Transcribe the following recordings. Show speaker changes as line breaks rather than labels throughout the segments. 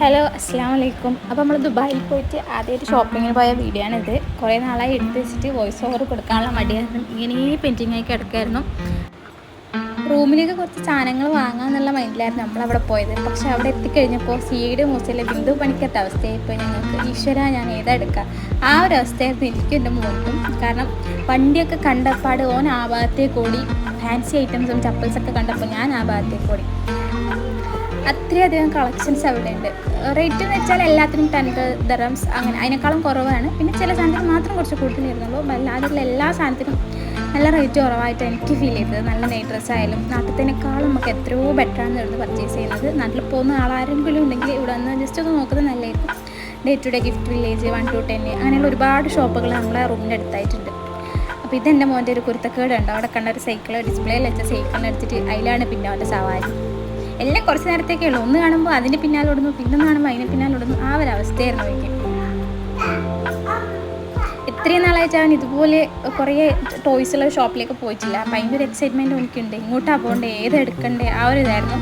Hello അസ്സാം വലൈക്കും അപ്പോൾ നമ്മൾ ദുബായിൽ പോയിട്ട് ആദ്യമായിട്ട് ഷോപ്പിങ്ങിന് പോയ വീഡിയോ ആണിത്. കുറേ നാളായി എടുത്ത് വെച്ചിട്ട് വോയിസ് ഓവർ കൊടുക്കാനുള്ള മടിയായിരുന്നു. ഇങ്ങനെ പെയിന്റിങ് ആയി കിടക്കായിരുന്നു റൂമിലേക്ക് കുറച്ച് സാധനങ്ങൾ വാങ്ങാമെന്നുള്ള മൈൻഡിലായിരുന്നു നമ്മളവിടെ പോയത്. പക്ഷേ അവിടെ എത്തിക്കഴിഞ്ഞപ്പോൾ സീഡ് മൂസയിലെ ബിന്ദു പണിക്കത്ത അവസ്ഥയായിപ്പോൾ ഞങ്ങൾക്ക്. ഈശ്വര ഞാൻ ഏതാ എടുക്കുക ആ ഒരു അവസ്ഥയായിരുന്നു എനിക്കും എന്റെ മോൾക്കും. കാരണം വണ്ടിയൊക്കെ കണ്ടപ്പാട് ഓൻ ആ ഭാഗത്തേക്ക് ഓടി ഫാൻസി ഐറ്റംസും ചപ്പൽസൊക്കെ കണ്ടപ്പോൾ ഞാൻ ആ ഭാഗത്തേക്ക് ഓടി അത്രയധികം കളക്ഷൻസ് അവിടെ ഉണ്ട് റേറ്റ് എന്ന് വെച്ചാൽ എല്ലാത്തിനും ടെൻ ദറംസ് അങ്ങനെ അതിനേക്കാളും കുറവാണ്. പിന്നെ ചില സാധനത്തിന് മാത്രം കുറച്ച് കൂടുതൽ കൂടുതലിരുന്നുള്ളൂ അല്ലാതെയുള്ള എല്ലാ സാധനത്തിനും നല്ല റേറ്റ് കുറവായിട്ട് എനിക്ക് ഫീൽ ചെയ്തത്. നല്ല നൈറ്റ് ഡ്രസ്സ് ആയാലും നാട്ടിലത്തേക്കാളും നമുക്ക് എത്രയോ ബെറ്ററാണ് ഇവിടുന്ന് പർച്ചേസ് ചെയ്യുന്നത്. നാട്ടിൽ പോകുന്ന ആളാരെങ്കിലും ഉണ്ടെങ്കിൽ ഇവിടെ വന്ന് ജസ്റ്റ് ഒന്ന് നോക്കുന്നത് നല്ലതായിരിക്കും. Day to day gift village one to ten അങ്ങനെയുള്ള ഒരുപാട് ഷോപ്പുകൾ നമ്മളെ റൂമിന്റെ അടുത്തായിട്ടുണ്ട്. അപ്പോൾ ഇതെന്റെ മോന്റെ ഒരു കുരുത്തക്കേടുണ്ട്. അവിടെ കണ്ട ഒരു സൈക്കിൾ ഡിസ്പ്ലേയിൽ വെച്ച സൈക്കിളിനെടുത്തിട്ട് അതിലാണ് പിന്നെ അവന്റെ സവാരി. എല്ലാം കുറച്ച് നേരത്തേക്കേ ഉള്ളൂ. ഒന്ന് കാണുമ്പോൾ അതിന്റെ പിന്നാലെ ഓടുന്നു പിന്നൊന്ന് കാണുമ്പോൾ അതിന് പിന്നാലെ ഓടുന്നു. ആ ഒരു അവസ്ഥയായിരുന്നു എനിക്ക്. ഇത്രയും നാളായിട്ട് ഞാൻ ഇതുപോലെ കുറേ ടോയ്സുള്ള ഷോപ്പിലേക്ക് പോയിട്ടില്ല. അപ്പം അതിന്റെ ഒരു എനിക്കുണ്ട്. ഇങ്ങോട്ടാണ് പോകണ്ടേ? ഏത് എടുക്കണ്ടേ? ആ ഒരു ഇതായിരുന്നു.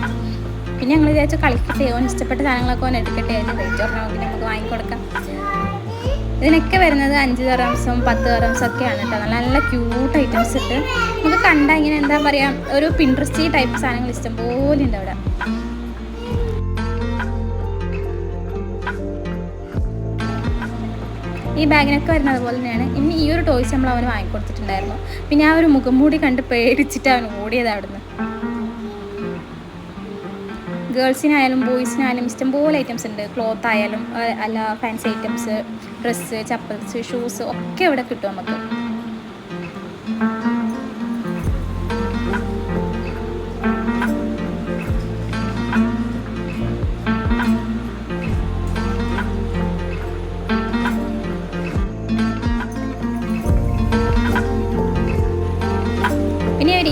പിന്നെ ഞങ്ങൾ വിചാരിച്ചു കളിക്കട്ടെ. ഓൻ ഇഷ്ടപ്പെട്ട സാധനങ്ങളൊക്കെ ഓൻ എടുക്കട്ടെ. അതിന് പിന്നെ നമുക്ക് വാങ്ങിക്കൊടുക്കാം. ഇതിനൊക്കെ വരുന്നത് അഞ്ച് തറംസും പത്ത് തറംസും ഒക്കെയാണ് കേട്ടോ. നല്ല നല്ല ക്യൂട്ട് ഐറ്റംസ് ഇട്ട്. നമുക്ക് കണ്ടാൽ ഇങ്ങനെ എന്താ പറയുക ഒരു പിൻട്രസ്റ്റി ടൈപ്പ് സാധനങ്ങൾ ഇഷ്ടം പോലെ ഉണ്ട് അവിടെ. ഈ ബാഗിനൊക്കെ വരുന്നത് പോലെ തന്നെയാണ്. ഇനി ഈ ഒരു ടോയ്സ് നമ്മൾ അവന് വാങ്ങിക്കൊടുത്തിട്ടുണ്ടായിരുന്നു. പിന്നെ ആ ഒരു മുഖം മൂടി കണ്ട് പേടിച്ചിട്ട് അവൻ ഓടിയത് അവിടുന്ന്. ഗേൾസിനായാലും ബോയ്സിനായാലും ഇഷ്ടം ഇഷ്ടംപോലെ ഐറ്റംസ് ഉണ്ട്. ക്ലോത്ത് ആയാലും അല്ല fancy items dress chappals shoes ഒക്കെ ഇവിടെ കിട്ടും നമുക്ക്.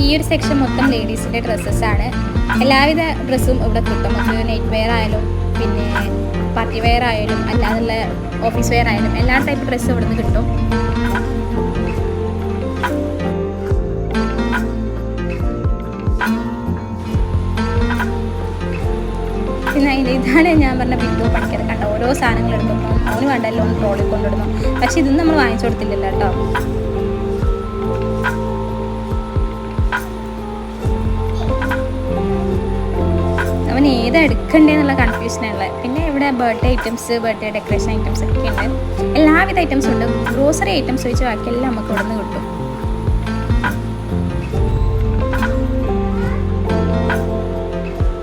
ഈ ഒരു സെക്ഷൻ മൊത്തം ലേഡീസിന്റെ ഡ്രസ്സസ് ആണ്. എല്ലാവിധ ഡ്രസ്സും ഇവിടെ കിട്ടും. നമുക്ക് നൈറ്റ് വെയർ ആയാലും പിന്നെ പാർട്ടി വെയർ ആയാലും അല്ലാതെ ഓഫീസ് വെയർ ആയാലും എല്ലാ ടൈപ്പ് ഡ്രസ്സും ഇവിടെ നിന്ന് കിട്ടും. പിന്നെ അതിന്റെ ഇതാണ് ഞാൻ പറഞ്ഞ ബിന്ദു പണിക്കർ. കണ്ട? ഓരോ സാധനങ്ങൾ എടുക്കുമ്പോൾ അവന് വേണ്ട ഒന്ന് ട്രോളിൽ കൊണ്ടിടുന്നു പക്ഷെ ഇതൊന്നും നമ്മൾ വാങ്ങിച്ചു കൊടുത്തില്ലല്ലോ കേട്ടോ. അവൻ കൺഫ്യൂഷൻ എടുക്കണ്ടേന്നുള്ള പിന്നെ ഇവിടെ birthday items birthday decoration items ഒക്കെ ഉണ്ട്. എല്ലാവിധ ഐറ്റംസും ഉണ്ട്. ഗ്രോസറി ഐറ്റംസ് വെച്ച് ബാക്കിയെല്ലാം നമുക്ക് ഇവിടെ നിന്ന് കിട്ടും.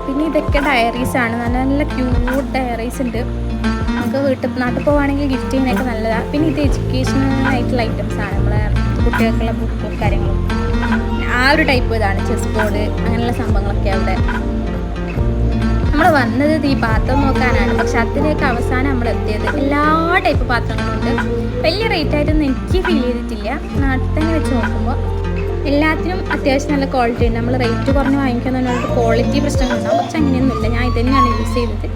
പിന്നെ ഇതൊക്കെ ഡയറീസ് ആണ്. നല്ല നല്ല ക്യൂട്ട് ഡയറീസ് ഉണ്ട്. നമുക്ക് വീട്ടിൽ നാട്ടിൽ പോവുകയാണെങ്കിൽ ഗിഫ്റ്റ് ചെയ്യാനൊക്കെ നല്ലതാണ് പിന്നെ ഇത് എഡ്യൂക്കേഷണൽ ആയിട്ടുള്ള ഐറ്റംസ് ആണ്. നമ്മളെ കുട്ടികൾക്കുള്ള ബുക്കും കാര്യങ്ങളും. ആ ഒരു ടൈപ്പ് ഇതാണ്. ചെസ് ബോർഡ് അങ്ങനെയുള്ള സംഭവങ്ങളൊക്കെ അവിടെ വന്നത് ഈ പാത്രം നോക്കാനാണ്. പക്ഷെ അതിലേക്ക് അവസാനം നമ്മൾ എത്തിയത്. എല്ലാ ടൈപ്പ് പാത്രങ്ങളും ഉണ്ട് വലിയ റേറ്റ് ആയിട്ടൊന്നും എനിക്ക് ഫീൽ ചെയ്തിട്ടില്ല. നാട്ടിൽ തന്നെ വെച്ച് നോക്കുമ്പോൾ എല്ലാത്തിനും അത്യാവശ്യം നല്ല ക്വാളിറ്റി ഉണ്ട്. നമ്മൾ റേറ്റ് കുറഞ്ഞ് വാങ്ങിക്കുന്നതിനോട് ക്വാളിറ്റി പ്രശ്നങ്ങളുണ്ടാവും പക്ഷെ അങ്ങനെയൊന്നുമില്ല. ഞാൻ ഇതന്നെയാണ് യൂസ് ചെയ്തത്.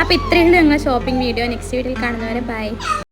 അപ്പോൾ ഇത്രയുണ്ട് ഞങ്ങളുടെ ഷോപ്പിംഗ് വീഡിയോ നെക്സ്റ്റ് വീഡിയോയിൽ കാണുന്നവരെ ബൈ